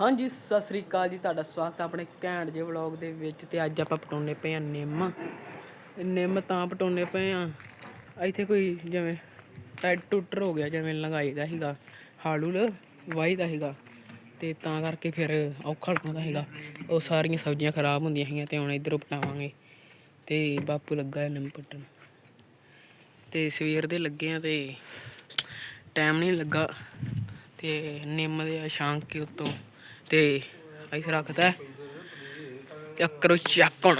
ਹਾਂਜੀ, ਸਤਿ ਸ੍ਰੀ ਅਕਾਲ ਜੀ, ਤੁਹਾਡਾ ਸਵਾਗਤ ਹੈ ਆਪਣੇ ਘੈਂਟ ਜੇ ਵਲੌਗ ਦੇ ਵਿੱਚ ਤੇ ਅੱਜ ਆਪਾਂ ਪਟਾਉਣੇ ਪਏ ਆ ਨਿੰਮ। ਨਿੰਮ ਤਾਂ ਪਟਾਉਣੇ ਪਏ ਆ ਇੱਥੇ ਕੋਈ ਜਿਵੇਂ ਟੈਡ ਟੁੱਟਰ ਹੋ ਗਿਆ, ਜਿਵੇਂ ਲੰਗਾਈ ਦਾ ਸੀਗਾ ਹਾਲੂਲ ਵਾਈ ਦਾ ਸੀਗਾ ਤੇ ਤਾਂ ਕਰਕੇ ਫਿਰ ਔਖਾ ਲੱਗਦਾ ਸੀਗਾ। ਉਹ ਸਾਰੀਆਂ ਸਬਜ਼ੀਆਂ ਖਰਾਬ ਹੁੰਦੀਆਂ ਸੀਗੀਆਂ ਤੇ ਹੁਣ ਇਧਰੋਂ ਪਟਾਵਾਂਗੇ ਤੇ ਬਾਪੂ ਲੱਗਾ ਹੈ ਨਿੰਮ ਪੱਟਣ। ਤੇ ਸਵੇਰ ਦੇ ਲੱਗੇ ਆ ਤੇ ਟਾਈਮ ਨਹੀਂ ਲੱਗਾ ਤੇ ਨਿੰਮ ਦੇ ਸ਼ਾਂਕ ਕੇ ਉੱਤੋਂ ਤੇ ਇੱਥੇ ਰੱਖਦਾ ਚੱਕ ਕਰੋ ਚੈੱਕ ਹੁਣ।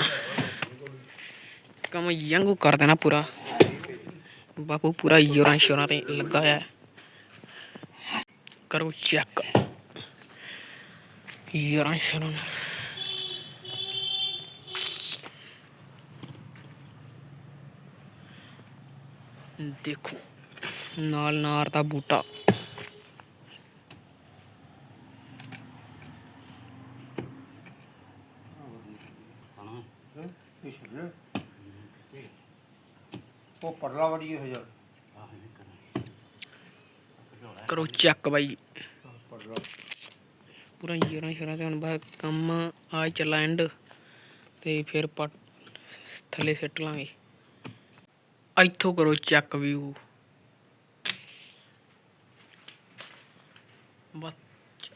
ਕੰਮ ਯੰਗੂ ਕਰ ਦੇਣਾ ਪੂਰਾ। ਬਾਪੂ ਪੂਰਾ ਯੋਰਾਂ ਸ਼ੋਰਾਂ ਤੇ ਲੱਗਾ ਹੋਇਆ ਹੈ। ਕਰੋ ਚੈੱਕ ਯੋਰਾਂ ਸ਼ੋਰਾਂ ਦੇਖੋ ਨਾਲ ਨਾਰ ਦਾ ਬੂਟਾ। ਉਹ ਪਰਲਾ ਵੜੀ ਹੋ ਜਾ ਕਰੋ ਚੱਕ ਬਾਈ। ਪੂਰਾ ਯਾਰਾਂ ਸ਼ਰਾਂ ਤੇ ਹੁਣ ਬਾਅਦ ਕੰਮ ਆ ਚੱਲਾ ਐਂਡ ਤੇ ਫਿਰ ਪੱਟ ਥੱਲੇ ਸਿੱਟ ਲਾਂਗੇ। ਇੱਥੋਂ ਕਰੋ ਚੱਕ ਵਿਊ ਬਸ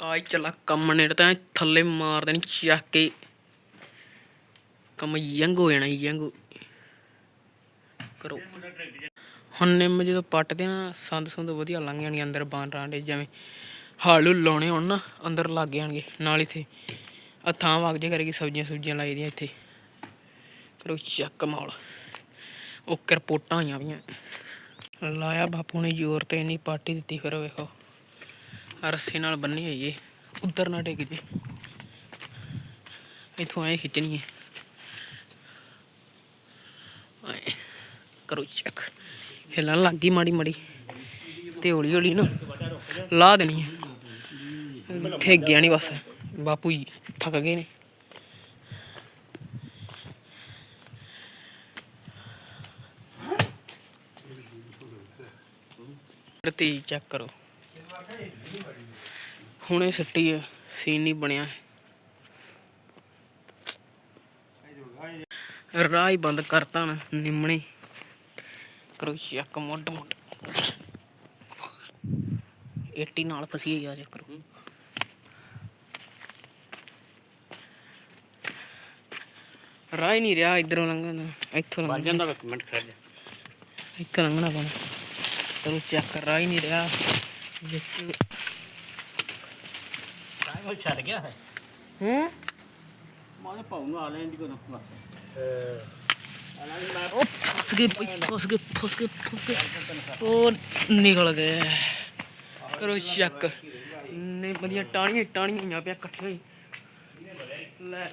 ਆ ਹੀ ਚੱਲਾ ਕੰਮ ਨੇ ਤਾਂ ਥੱਲੇ ਮਾਰ ਦੇਣੀ ਚੱਕ ਕੇ। ਕੰਮ ਯੰਗ ਹੋ ਜਾਣਾ ਯੰਗ। ਕਰੋ। ਹੁਣ ਨਿੰਮ ਜਦੋਂ ਪੱਟਦੇ ਨਾ, ਸੰਦ ਸੁੰਦ ਵਧੀਆ ਲੰਘ ਜਾਣਗੇ ਅੰਦਰ ਬਾਣ ਰਾਂਡੇ ਜਿਵੇਂ ਹਾਲੂ ਲਾਉਣੇ ਹੋਣ ਨਾ, ਅੰਦਰ ਲੱਗ ਜਾਣਗੇ। ਨਾਲ ਇਥੇ ਆ ਥਾਂ ਵਗ ਜੇ ਕਰੇਗੀ ਸਬਜ਼ੀਆਂ ਸੁਬਜ਼ੀਆਂ ਲਾਈ ਦੀਆਂ ਇੱਥੇ। ਕਰੋ ਚੱਕ ਮਾਲ। ਉਹ ਕਰਪੋਟਾਂ ਆਈਆਂ ਵੀਆਂ ਲਾਇਆ ਬਾਪੂ ਨੇ ਜ਼ੋਰ ਤੇ ਨਹੀਂ ਪਾਟੀ ਦਿੱਤੀ ਫਿਰ ਵੇਖੋ। ਰੱਸੇ ਨਾਲ ਬੰਨੀ ਹੋਈ ਏ। ਉਧਰ ਨਾ ਡਿੱਗ ਜੇ। ਇਥੋਂ ਐ ਖਿੱਚਣੀ ਏ। ਆਏ। ਕਰੋ ਚੱਕ। ਹਿੱਲਣ ਲੱਗ ਗਈ ਮਾੜੀ ਮਾੜੀ। ਤੇ ਹੌਲੀ ਹੌਲੀ ਨਾ ਲਾ ਦੇਣੀ ਹੈ ਇੱਥੇ ਗਿਆ ਨਹੀਂ ਬਸ। ਬਾਪੂ ਜੀ ਥੱਕ ਗਏ ਨੇ। ਤੇ ਚੈੱਕ ਕਰੋ। ਹੁਣੇ ਸੱਟੀ ਹੈ ਸੀਨ ਨਹੀਂ ਬਣਿਆ। ਰਾਹ ਹੀ ਬੰਦ ਕਰਤਾ ਨਾ ਨਿੰਮਣੇ। ਕਰੋ ਚੱਕ ਮੁੱਢ ਮੁੱਢ 80 ਨਾਲ ਫਸੀ ਆ ਚੱਕਰ। ਰਾਹ ਨਹੀਂ ਰਿਹਾ ਇਧਰੋਂ ਲੰਘਣ ਇੱਥੋਂ ਲੰਘਣਾ। ਜਾਂਦਾ ਇੱਕ ਮਿੰਟ ਖੜ ਜਾ। ਇੱਥੋਂ ਲੰਘਣਾ ਪੈਣਾ। ਚਲੋ ਚੱਕ ਰਾਹ ਹੀ ਨਹੀਂ ਰਿਹਾ। ਵਿੱਚ ਟਾਈਮ ਹੋ ਛੱਡ ਗਿਆ ਹੈ। ਹੂੰ? ਮਾਨੇ ਪਾਉ ਨੂੰ ਆ ਲੈਣ ਦੀ ਕੋਈ ਬਸ ਉਹ ਫਸ ਗਏ ਫਸ ਗਏ ਫਸ ਗਏ ਫਸ ਗਏ ਉਹ ਨਿਕਲ ਗਏ ਕਰੋ ਚੱਕ ਨੇ ਵਧੀਆ ਟਾਣੀਆਂ ਟਾਣੀਆਂ ਹੋਈਆਂ ਪਿਆ ਇਕੱਠੀਆਂ ਹੀ ਲੈ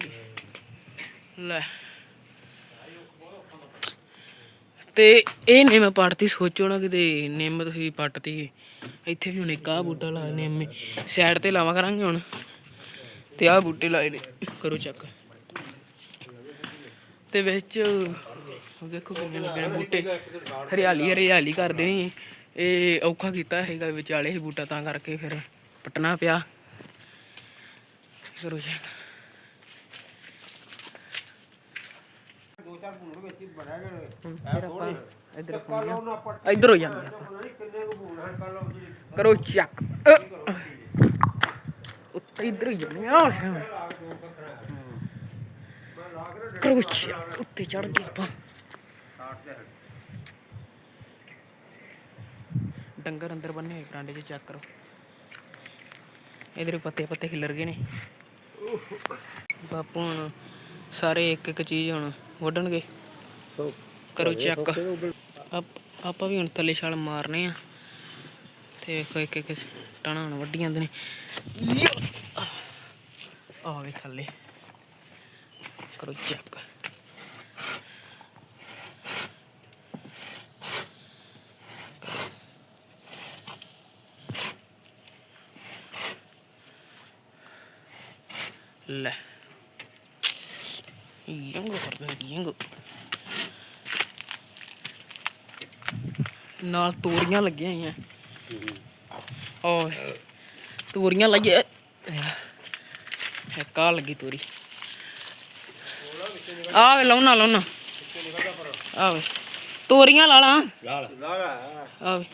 ਲੈ ਤੇ ਇਹ ਨਿੰਮ ਪੱਟਤੀ ਸੋਚੋ ਨਾ ਕਿਤੇ ਨਿੰਮ ਤੁਸੀਂ ਪੱਟਤੀ ਇੱਥੇ ਵੀ ਹੁਣ ਇੱਕ ਆਹ ਬੂਟਾ ਲਾ ਨਿੰਮ ਸਾਈਡ ਤੇ ਲਾਵਾਂ ਕਰਾਂਗੇ ਹੁਣ। ਤੇ ਆਹ ਬੂਟੇ ਲਾਏ ਨੇ। ਕਰੋ ਚੱਕ। ਤੇ ਵਿੱਚ ਦੇਖੋ ਕਿੰਨੇ ਲੱਗੇ ਨੇ ਬੂਟੇ। ਹਰਿਆਲੀ ਹਰਿਆਲੀ ਕਰਦੇ ਨੇ ਇਹ। ਔਖਾ ਕੀਤਾ ਹੈਗਾ ਵਿਚਾਲੇ ਹੀ ਬੂਟਾ ਤਾਂ ਕਰਕੇ ਫਿਰ ਪਟਣਾ ਪਿਆ। ਕਰੋ ਜੀ ਫਿਰ ਆਪਾਂ ਇੱਧਰ ਹੋ। ਜਾਂਦੇ ਆਪਾਂ। ਨਹੀਂ ਕਰੋ ਚੱਕ! ਉੱਤੇ ਇੱਧਰ ਹੀ ਜਾਂਦੇ ਆ ਕਰੋ ਚੱਕ ਉੱਤੇ ਚੜ ਗਏ ਆਪਾਂ। ਡੰਗਰ ਅੰਦਰ ਬੰਨੇ ਹੋਏ ਬਰਾਂਡੇ 'ਚ ਚੈੱਕ ਕਰੋ। ਇਧਰ ਪੱਤੇ ਪੱਤੇ ਖਿਲਰ ਗਏ ਨੇ। ਬਾਪੂ ਹੁਣ ਸਾਰੇ ਇੱਕ ਇੱਕ ਚੀਜ਼ ਹੁਣ ਵੱਢਣਗੇ। ਕਰੋ ਚੈੱਕ ਆਪ- ਆਪਾਂ ਵੀ ਹੁਣ ਥੱਲੇ ਛਾਲ ਮਾਰਨੇ ਆ। ਤੇ ਵੇਖੋ ਇੱਕ ਇੱਕ ਟਣਾ ਹੁਣ ਵੱਢੀ ਜਾਂਦੇ ਨੇ। ਆ ਗਏ ਥੱਲੇ। ਕਰੋ ਚੈੱਕ ਲੈ ਯੰਗ ਕਰਦੇ ਯੰਗ ਨਾਲ ਤੋਰੀਆਂ ਲੱਗੀਆਂ ਹੋਈਆਂ ਓਏ ਤੋਰੀਆਂ ਲੱਗੀਆਂ ਇੱਕ ਲੱਗੀ ਤੋਰੀ ਆ ਵੇ ਲਾਉਣਾ ਲਾਉਣਾ ਆ ਵੇ ਤੋਰੀਆਂ ਲਾ ਲਾ ਲਾਲ ਆ ਵੇ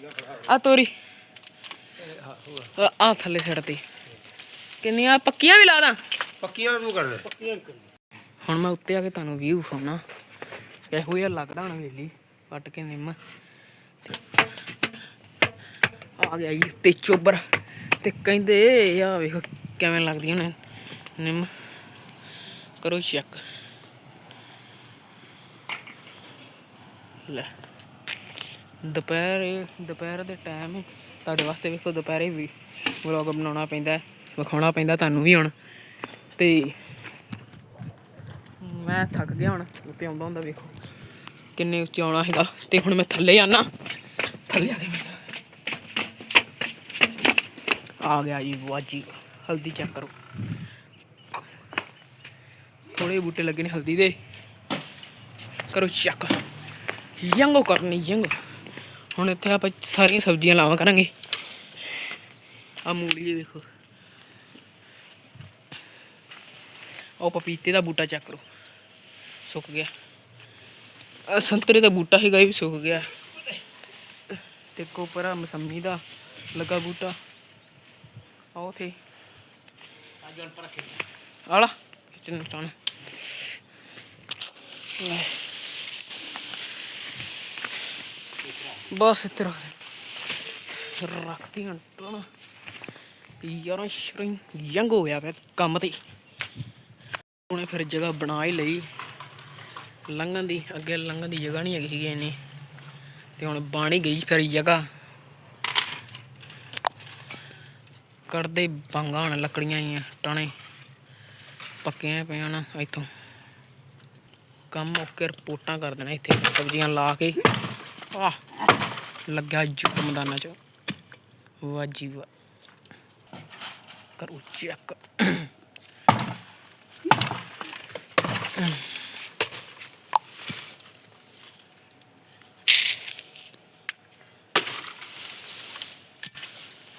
ਆ ਤੋਰੀ ਆ ਥੱਲੇ ਛੱਡਤੀ ਕਿੰਨੀਆਂ ਪੱਕੀਆਂ ਵੀ ਲਾ ਦਾਂ ਪੱਕੀਆਂ ਨੂੰ ਕਰਨਾ ਹੁਣ ਮੈਂ ਉੱਤੇ ਆ ਕੇ ਤੁਹਾਨੂੰ ਵਿਊ ਵਿਖਾਉਣਾ। ਕਿਹੋ ਜਿਹਾ ਲੱਗਦਾ ਹੁਣ ਵੇਲੀ ਪੱਟ ਕੇ ਨਿੰਮ। ਆ ਗਿਆ ਜੀ ਤੇ ਚੋਬਰ। ਤੇ ਕਹਿੰਦੇ ਆ ਵੇਖੋ ਕਿਵੇਂ ਲੱਗਦੀਆਂ ਨੇ ਨਿੰਮ। ਕਰੋ ਚੈੱਕ ਲੈ। ਦੁਪਹਿਰ ਦੁਪਹਿਰ ਦੇ ਟਾਈਮ ਤੁਹਾਡੇ ਵਾਸਤੇ ਵੇਖੋ ਦੁਪਹਿਰੇ ਵੀ ਵਲੌਗ ਬਣਾਉਣਾ ਪੈਂਦਾ ਵਿਖਾਉਣਾ ਪੈਂਦਾ ਤੁਹਾਨੂੰ ਵੀ ਹੁਣ। ਤੇ ਮੈਂ ਥੱਕ ਗਿਆ ਹੁਣ, ਉੱਤੇ ਆਉਂਦਾ ਹੁੰਦਾ ਵੇਖੋ। ਕਿੰਨੇ ਉੱਚੇ ਆਉਣਾ ਹੈਗਾ, ਤੇ ਹੁਣ ਮੈਂ ਥੱਲੇ ਆਣਾ ਥੱਲੇ ਆ ਕੇ ਮਿਲ ਆ ਗਿਆ ਜੀ ਵਾਜੀ ਹਲਦੀ ਚੈੱਕ ਕਰੋ। ਥੋੜੇ ਬੂਟੇ ਲੱਗੇ ਨੇ ਹਲਦੀ ਦੇ। ਕਰੋ ਚੈੱਕ ਯੰਗੋ ਕਰਨੀ, ਯੰਗੋ। ਹੁਣ ਇੱਥੇ ਆਪਾਂ ਸਾਰੀਆਂ ਸਬਜ਼ੀਆਂ ਲਾਵਾਂ ਕਰਾਂਗੇ। ਆ ਮੂਲੀ ਵੇਖੋ। ਉਹ ਪਪੀਤੇ ਦਾ ਬੂਟਾ ਚੈੱਕ ਕਰੋ ਸੁੱਕ ਗਿਆ। ਸੰਤਰੇ ਦਾ ਬੂਟਾ ਹੈਗਾ ਇਹ ਵੀ ਸੁੱਕ ਗਿਆ। ਤੇ ਕੋਪਰਾ ਮਸੰਮੀ ਦਾ ਲੱਗਾ ਬੂਟਾ। ਆ ਉਥੇ। ਅੱਜ ਹੁਣ ਪਰ ਆਲਾ ਕਿਚਨ ਟਾਣ ਬਸ ਇੱਥੇ ਰੱਖ ਦੇ। ਰੱਖਤੀ ਯਾਰਾਂ ਸ਼ਰਿੰਗ ਯੰਗ ਹੋ ਗਿਆ ਪਿਆ ਕੰਮ ਤੇ। ਉਹਨੇ ਫਿਰ ਜਗ੍ਹਾ ਬਣਾ ਹੀ ਲਈ। ਲੰਘਣ ਦੀ, ਅੱਗੇ ਲੰਘਣ ਦੀ ਜਗ੍ਹਾ ਨਹੀਂ ਹੈਗੀ ਸੀਗੀ ਇੰਨੀ। ਤੇ ਹੁਣ ਬਣ ਹੀ ਗਈ ਫਿਰ ਜਗ੍ਹਾ। ਕੱਢਦੇ ਬੰਗਾ ਹੁਣ ਲੱਕੜੀਆਂ ਹੀ ਟਾਣੇ ਪੱਕੀਆਂ ਪਈਆਂ ਨਾ ਇੱਥੋਂ। ਕੰਮ ਓਕੇ ਰਿਪੋਰਟਾਂ ਕਰ ਦੇਣਾ ਇੱਥੇ। ਸਬਜ਼ੀਆਂ ਲਾ ਕੇ। ਆਹ, ਲੱਗਿਆ ਜੁੱਟ ਮੈਦਾਨਾਂ ਚ। ਵਾਜੀ ਕਰੋ ਚੈੱਕ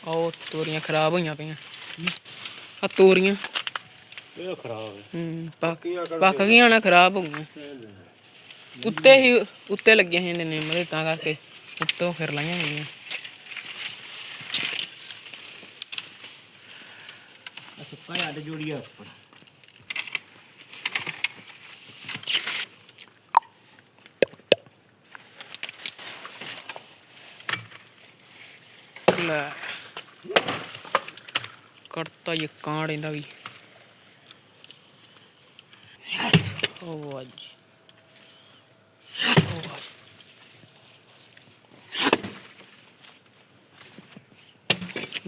ਉਹ ਤੋਰੀਆਂ ਖਰਾਬ ਹੋਈਆਂ ਪਈਆਂ। ਆ ਤੋਰੀਆਂ। ਇਹ ਖਰਾਬ ਹੈ? ਹੂੰ ਪੱਕ ਪੱਕ ਗਈਆਂ ਨਾ ਖਰਾਬ ਹੋ ਗਈਆਂ। ਉੱਤੇ ਹੀ ਉੱਤੇ ਲੱਗੀਆਂ ਹੋਈਆਂ ਨੇ ਨਿੰਮ ਤਾਂ ਕਰਕੇ ਉੱਤੋਂ ਫਿਰ ਲਾਈਆਂ ਗਈਆਂ। ਸੁੱਕਾ ਅੱਡ ਜੋੜੀਆ ਉੱਪਰ। ਲੈ। ਕਰਤਾ ਇਹ ਕਾਂਡ ਇਹਦਾ ਵੀ। ਉਹ ਵਾਹ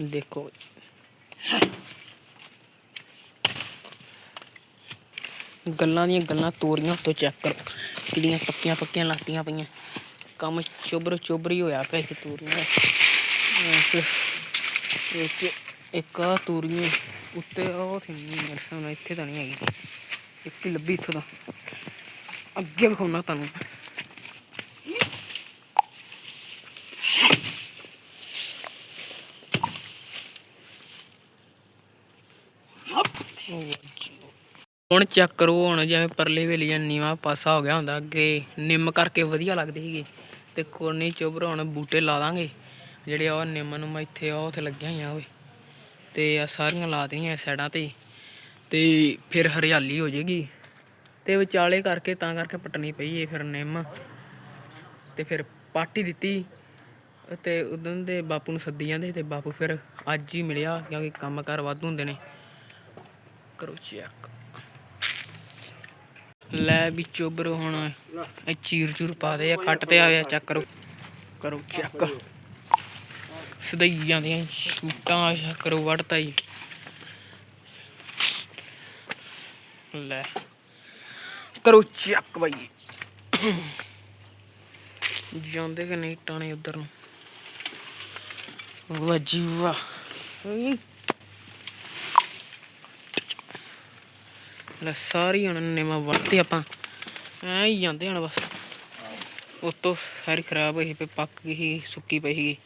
ਦੇਖੋ। ਗੱਲਾਂ ਦੀਆਂ ਗੱਲਾਂ ਤੋਰੀਆਂ ਤੋਂ ਚੈੱਕ ਕਰੋ। ਕਿਹੜੀਆਂ ਪੱਕੀਆਂ ਪੱਕੀਆਂ ਲਾਤੀਆਂ ਪਈਆਂ। ਕੰਮ ਚੁਬਰ ਚੁਬਰ ਹੀ ਹੋਇਆ ਪਿਆ ਇਹ ਤੋਰੀਆਂ ਦਾ। ਅਹ ਇੱਕ ਇੱਕ ਆ ਤੋਰੀਆਂ ਉੱਤੇ ਉਹ ਥੀ ਮੇਰੇ ਇੱਥੇ ਤਾਂ ਨਹੀਂ ਹੈਗੀ। ਇੱਕ ਹੀ ਲੱਭੀ ਇੱਥੋਂ ਦਾ ਅੱਗੇ ਵਿਖਾਉਣਾ ਤੁਹਾਨੂੰ ਹੁਣ ਚੈੱਕ ਕਰੋ, ਹੁਣ ਜਿਵੇਂ ਪਰਲੇ ਵੇਲੇ ਜਾਂ ਨੀਵਾ ਪਾਸਾ ਹੋ ਗਿਆ ਹੁੰਦਾ, ਅੱਗੇ ਨਿੰਮ ਕਰਕੇ ਵਧੀਆ ਲੱਗਦੇ ਸੀਗੇ। ਤੇ ਕੋਨੀ ਚੁੱਭਰ ਹੁਣ ਬੂਟੇ ਲਾ ਦਾਂਗੇ। ਜਿਹੜੇ ਉਹ ਨਿੰਮ ਨੂੰ ਮੈਂ ਇੱਥੇ ਉਹ ਉੱਥੇ ਲੱਗਿਆ ਹੋਈਆਂ ਓਏ। ਤੇ ਆ ਸਾਰੀਆਂ ਲਾ ਦੇਣੀਆਂ ਸਾਈਡਾਂ ਤੇ ਤੇ ਫਿਰ ਹਰਿਆਲੀ ਹੋ ਜਾਏਗੀ। ਤੇ ਵਿਚਾਲੇ ਕਰਕੇ ਤਾਂ ਕਰਕੇ ਪਟਣੀ ਪਈ ਏ ਫਿਰ ਨਿੰਮ। ਤੇ ਫਿਰ ਪਾਟੀ ਦਿੱਤੀ। ਤੇ ਉਦੋਂ ਦੇ ਬਾਪੂ ਨੂੰ ਸੱਦੀ ਜਾਂਦੇ ਤੇ ਬਾਪੂ ਫਿਰ ਅੱਜ ਹੀ ਮਿਲਿਆ ਕਿਉਂਕਿ ਕੰਮ ਕੰਮਕਾਰ ਵਾਧੂ ਹੁੰਦੇ ਨੇ। ਕਰੋ ਚੈੱਕ ਲੈ ਵੀ ਚੋਬਰ ਹੁਣ ਇਹ ਚੀਰ ਚੂਰ ਪਾ ਦੇ ਆ ਕੱਟ ਤੇ ਆਇਆ ਚੈੱਕ ਕਰੋ। ਕਰੋ ਚੈੱਕ ਸਦਈ ਜਾਂਦੀਆਂ ਸ਼ੂਟਾਂ ਕਰੋ ਵੜਤਾ ਜੀ ਲੈ। ਕਰੋ ਚੈੱਕ ਬਾਈ। ਜਾਂਦੇ ਕਿ ਨਹੀਂ ਟਾਣੇ ਉਧਰ ਨੂੰ? ਵਾਹ ਜੀ ਵਾਹ। ਲੈ ਸਾਰੀ ਹੁਣ ਨਿਮਾ ਵਰਤੇ ਆਪਾਂ। ਐ ਹੀ ਜਾਂਦੇ ਹੁਣ ਬਸ। ਉਤੋਂ ਸਾਰੀ ਖਰਾਬ ਹੋਈ ਪਈ ਪੱਕ ਗਈ ਸੁੱਕੀ ਪਈ ਸੀ।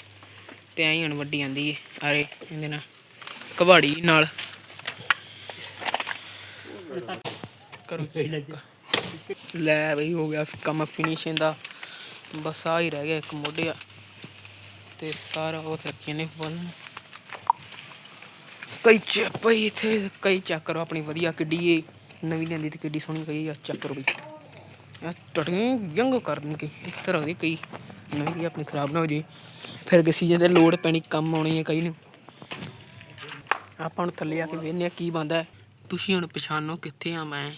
ਤੇ ਐਂ ਹੀ ਹੁਣ ਵੱਡੀ ਜਾਂਦੀ ਏ ਅਰੇ ਇਹਦੇ ਨਾਲ, ਕਬਾੜੀ ਨਾਲ। ਕਰੋ check। ਲੈ ਬਈ, ਹੋ ਗਿਆ ਕੰਮ ਫਿਨਿਸ਼ਿੰਗ ਦਾ। ਬਸ ਆ ਹੀ ਰਹਿ ਗਿਆ ਇੱਕ ਮੋਢਿਆ। ਤੇ ਸਾਰਾ ਉਹ ਰੱਖੇ ਨੇ ਬੰਨ। ਕਈ ਚੈੱਕ ਪਈ ਇੱਥੇ ਕਈ ਚੈੱਕ ਕਰੋ, ਆਪਣੀ ਵਧੀਆ ਕਿੱਡੀ ਏ। ਨਵੀਂ ਲੈਂਦੀ ਤੇ ਕਿੱਡੀ ਸੋਹਣੀ ਕਈ ਆ ਚੈੱਕ ਕਰੋ ਬਈ। ਆ ਟਟੀਆਂ ਜੰਗ ਕਰਨੀ ਕਈ ਇਸ ਤਰ੍ਹਾਂ ਦੀ ਕਈ। ਨਵੀਂ ਦੀ ਆਪਣੀ ਖਰਾਬ ਨਾ ਹੋ ਜੇ। ਫਿਰ ਕਿਸੇ ਜੇ ਤੇ ਲੋੜ ਪੈਣੀ ਕੰਮ ਆਉਣੀ ਹੈ ਕਈ ਨੂੰ। ਆਪਾਂ ਨੂੰ ਥੱਲੇ ਆ ਕੇ ਵੇਖਨੇ ਆ ਕੀ ਬੰਦਾ ਤੁਸੀਂ ਹੁਣ ਪਛਾਣੋ ਕਿੱਥੇ ਆ ਮੈਂ।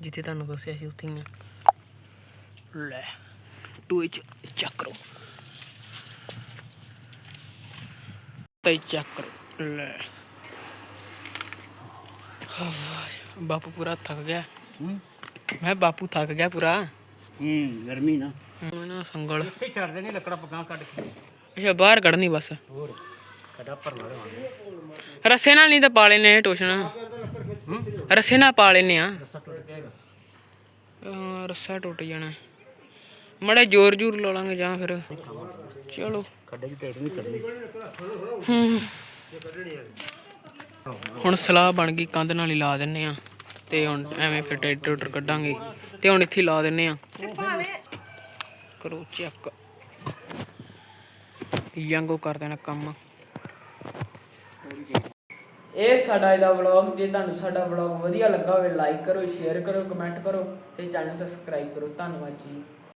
ਜਿੱਥੇ ਤੁਹਾਨੂੰ ਦੱਸਿਆ ਸੀ ਉੱਥੇ ਹੀ ਆ। ਲੈ ਟੂ ਚ ਚੈੱਕ ਕਰੋ। ਤੇ ਚੈੱਕ ਕਰੋ। ਲੈ। ਬਾਪੂ ਪੂਰਾ ਥੱਕ ਗਿਆ। ਮੈਂ ਬਾਪੂ ਥੱਕ ਗਿਆ ਪੂਰਾ। ਹੂੰ ਗਰਮੀ ਨਾ। ਸੰਗਲ। ਇੱਥੇ ਛੱਡਦੇ ਨੇ ਲੱਕੜਾ ਪਕਾਂ ਕੱਢ ਕੇ। ਅੱਛਾ ਬਾਹਰ ਕੱਢਣੀ ਬਸ। ਹੋਰ ਕਦਾ ਭਰਨਾ ਰਵਾਂਗੇ ਰੱਸੇ ਨਾਲ ਨਹੀਂ ਤਾਂ ਪਾ ਲੈਨੇ ਟੋਸ਼ਨ ਰੱਸੇ ਨਾਲ ਪਾ ਲੈਨੇ ਆ। ਰਸਾ ਟੁੱਟ ਜਾਣਾ। ਮੜਾ ਜ਼ੋਰ ਜ਼ੋਰ ਲਾ ਲਾਂਗੇ ਜਾਂ ਫਿਰ। ਚਲੋ। ਖੱਡੇ ਦੀ ਟੇਟ ਨਹੀਂ ਕੱਢਣੀ। ਹੁਣ ਸਲਾਹ ਬਣ ਗਈ ਕੰਧ ਨਾਲ ਹੀ ਲਾ ਦਿੰਨੇ ਆ। ਤੇ ਹੁਣ ਐਵੇਂ ਫਿਰ ਟੈਟ ਟੂਟਰ ਕੱਢਾਂਗੇ। ਤੇ ਹੁਣ ਇੱਥੇ ਲਾ ਦਿੰਨੇ ਆ। ਕਰੋ ਚੈੱਕ ਯੰਗੋ ਕਰ ਦੇਣਾ ਕੰਮ। ਇਹ ਸਾਡਾ ਇਹਦਾ ਵਲੌਗ ਜੇ ਤੁਹਾਨੂੰ ਸਾਡਾ ਵਲੌਗ ਵਧੀਆ ਲੱਗਾ ਹੋਵੇ ਲਾਈਕ ਕਰੋ ਸ਼ੇਅਰ ਕਰੋ ਕਮੈਂਟ ਕਰੋ ਤੇ ਚੈਨਲ ਸਬਸਕ੍ਰਾਈਬ ਕਰੋ। ਧੰਨਵਾਦ ਜੀ।